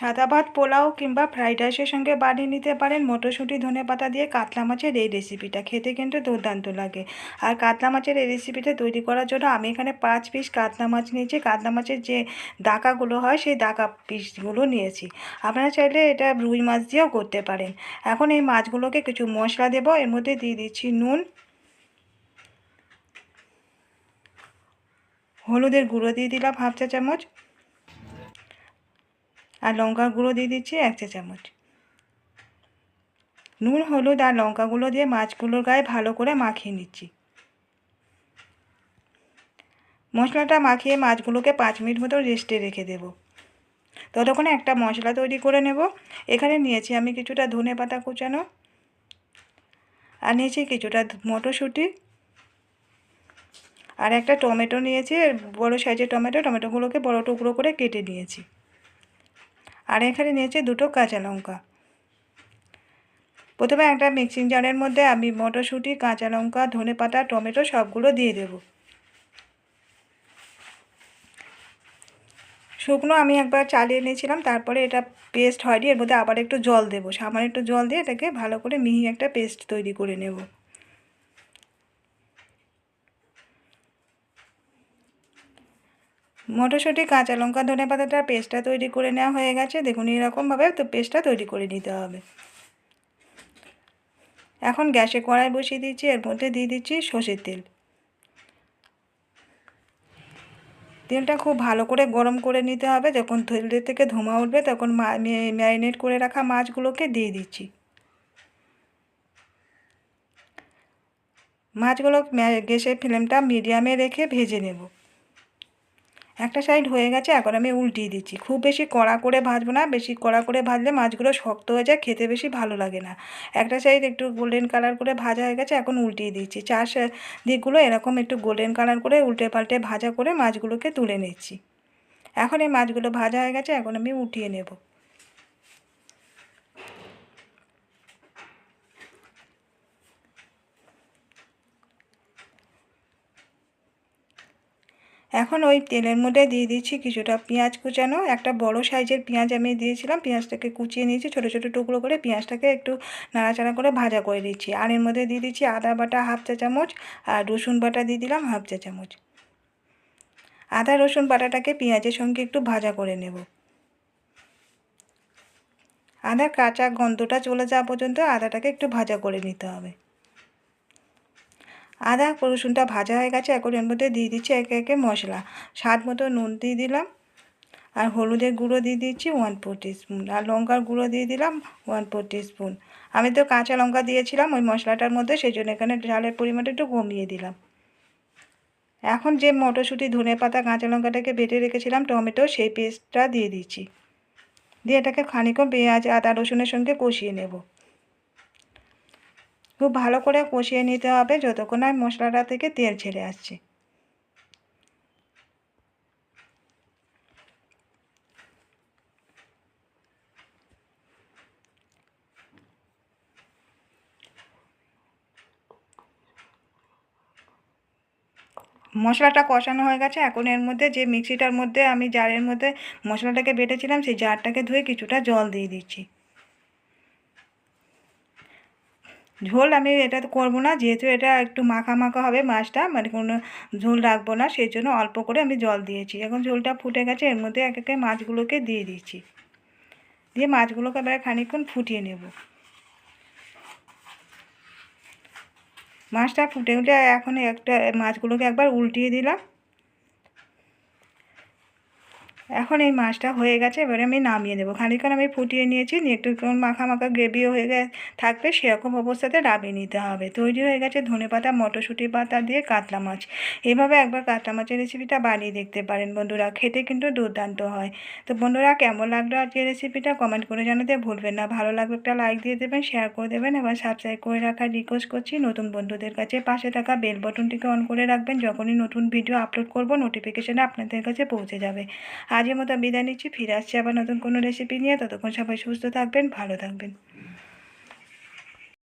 সাদা ভাত, পোলাও কিংবা ফ্রাইড রাইসের সঙ্গে বানিয়ে নিতে পারেন। মটরশুঁটি, ধনে পাতা দিয়ে কাতলা মাছের এই রেসিপিটা খেতে কিন্তু দুর্দান্ত লাগে। আর কাতলা মাছের এই রেসিপিটা তৈরি করার জন্য আমি এখানে পাঁচ পিস কাতলা মাছ নিয়েছি। কাতলা মাছের যে দাকাগুলো হয়, সেই দাকা পিসগুলো নিয়েছি। আপনারা চাইলে এটা রুই মাছ দিয়েও করতে পারেন। এখন এই মাছগুলোকে কিছু মশলা দেবো। এর মধ্যে দিয়ে দিচ্ছি নুন, হলুদের গুঁড়ো দিয়ে দিলাম হাফ চা চামচ আর লঙ্কা গুঁড়ো দিয়ে দিচ্ছি এক চা চামচ। নুন, হলুদ আর লঙ্কাগুলো দিয়ে মাছগুলোর গায়ে ভালো করে মাখিয়ে নিচ্ছি। মশলাটা মাখিয়ে মাছগুলোকে পাঁচ মিনিট মতো রেস্টে রেখে দেব। ততক্ষণে একটা মশলা তৈরি করে নেব। এখানে নিয়েছি আমি কিছুটা ধনে পাতা কুচানো আর নিয়েছি কিছুটা মটরশুঁটি আর একটা টমেটো নিয়েছি। বড় সাইজের টমেটো, টমেটোগুলোকে বড় টুকরো করে কেটে নিয়েছি। আর এখানে নিয়েছি দুটো কাঁচা লঙ্কা। প্রথমে একটা মিক্সিং জারের মধ্যে আমি মটরশুঁটি, কাঁচা লঙ্কা, ধনে পাতা, টমেটো সবগুলো দিয়ে দেব। শুকনো আমি একবার চালিয়ে নিয়েছিলাম, তারপরে এটা পেস্ট হয়নি, এর মধ্যে আবার একটু জল দেবো। সামান্য একটু জল দিয়ে এটাকে ভালো করে মিহি একটা পেস্ট তৈরি করে নেব। মটরশুঁটি, কাঁচা লঙ্কা, ধনে পাতাটার পেস্টটা তৈরি করে নেওয়া হয়ে গেছে। দেখুন এরকমভাবে তো পেস্টটা তৈরি করে নিতে হবে। এখন গ্যাসে কড়াই বসিয়ে দিচ্ছি, এর মধ্যে দিয়ে দিচ্ছি সর্ষের তেল। তেলটা খুব ভালো করে গরম করে নিতে হবে। যখন তেল থেকে ধোঁয়া উঠবে, তখন ম্যারিনেট করে রাখা মাছগুলোকে দিয়ে দিচ্ছি। মাছগুলো গ্যাসের ফ্লেমটা মিডিয়ামে রেখে ভেজে নেব। একটা সাইড হয়ে গেছে, এখন আমি উল্টিয়ে দিচ্ছি। খুব বেশি কড়া করে ভাজবো না, বেশি কড়া করে ভাজলে মাছগুলো শক্ত হয়ে যায়, খেতে বেশি ভালো লাগে না। একটা সাইড একটু গোল্ডেন কালার করে ভাজা হয়ে গেছে, এখন উল্টিয়ে দিচ্ছি। চার দিকগুলো এরকম একটু গোল্ডেন কালার করে উল্টে পাল্টে ভাজা করে মাছগুলোকে তুলে নিচ্ছি। এখন এই মাছগুলো ভাজা হয়ে গেছে, এখন আমি উঠিয়ে নেব। এখন ওই তেলের মধ্যে দিয়ে দিচ্ছি কিছুটা পেঁয়াজ কুচানো। একটা বড় সাইজের পেঁয়াজ আমি দিয়েছিলাম, পেঁয়াজটাকে কুচিয়ে নিয়েছি, ছোটো ছোটো টুকরো করে পেঁয়াজটাকে একটু নাড়াচাড়া করে ভাজা করে দিচ্ছি। আর এর মধ্যে দিয়ে দিচ্ছি আদা বাটা হাফ চা চামচ আর রসুন বাটা দিয়ে দিলাম হাফ চা চামচ। আদা, রসুন বাটাটাকে পেঁয়াজের সঙ্গে একটু ভাজা করে নেব। আদার কাঁচা গন্ধটা চলে যাওয়া পর্যন্ত আদাটাকে একটু ভাজা করে নিতে হবে। আদা রসুনটা ভাজা হয়ে গেছে, এখন এর মধ্যে দিয়ে দিচ্ছি একে একে মশলা। স্বাদ মতো নুন দিয়ে দিলাম। আর হলুদের গুঁড়ো দিয়ে দিচ্ছি ওয়ান ফোর স্পুন আর লঙ্কার গুঁড়ো দিয়ে দিলাম ওয়ান ফোর স্পুন আমি তো কাঁচা লঙ্কা দিয়েছিলাম, ওই মশলাটার মধ্যে সেই জন্য এখানে ঝালের পরিমাণটা একটু কমিয়ে দিলাম। এখন যে মটরশুঁটি, ধনে পাতা, কাঁচা লঙ্কাটাকে বেটে রেখেছিলাম, টমেটো, সেই পেস্টটা দিয়ে দিচ্ছি। দিয়ে এটাকে খানিকক্ষণ পেঁয়াজ, আদা, রসুনের সঙ্গে কষিয়ে নেব। খুব ভালো করে কষিয়ে নিতে হবে যতক্ষণ না মশলাটা থেকে তেল ছেড়ে আসছে। মশলাটা কষানো হয়ে গেছে। এখন এর মধ্যে যে মিক্সিটার মধ্যে আমি জারের মধ্যে মশলাটাকে বেটেছিলাম, সেই জারটাকে ধুয়ে কিছুটা জল দিয়ে দিচ্ছি। ঝোল আমি এটা করব না, যেহেতু এটা একটু মাখা মাখা হবে মাছটা মানে কোনো ঝোল রাখব না, সেই জন্য অল্প করে আমি জল দিয়েছি। এখন ঝোলটা ফুটে গেছে, এর মধ্যে এক একে মাছগুলোকে দিয়ে দিচ্ছি দিয়ে মাছগুলোকে এবারে খানিকক্ষণ ফুটিয়ে নেব। মাছটা ফুটে উঠে এখন একটা মাছগুলোকে একবার উল্টিয়ে দিলাম। এখন এই মাছটা হয়ে গেছে, এবারে আমি নামিয়ে নেব। খানিকক্ষণ আমি ফুটিয়ে নিয়েছি, নিয়ে একটু মাখা মাখা গ্রেভিও হয়ে গে, থাকবে সেরকম অবস্থাতে নামিয়ে নিতে হবে। তৈরি হয়ে গেছে ধনে পাতা, মটরশুঁটি পাতা দিয়ে কাতলা মাছ। এভাবে একবার কাতলা মাছের রেসিপিটা বানিয়ে দেখতে পারেন বন্ধুরা, খেতে কিন্তু দুর্দান্ত হয়। তো বন্ধুরা, কেমন লাগল আজকে রেসিপিটা কমেন্ট করে জানাতে ভুলবেন না। ভালো লাগবে একটা লাইক দিয়ে দেবেন, শেয়ার করে দেবেন এবার সাবস্ক্রাইব করে রাখার রিকোয়েস্ট করছি। নতুন বন্ধুদের কাছে পাশে থাকা বেল বটনটিকে অন করে রাখবেন। যখনই নতুন ভিডিও আপলোড করব নোটিফিকেশানে আপনাদের কাছে পৌঁছে যাবে। আজকের মতো বিদায় নিচ্ছি, ফিরে আসছি আবার নতুন কোনো রেসিপি নিয়ে। ততক্ষণ সবাই সুস্থ থাকবেন, ভালো থাকবেন।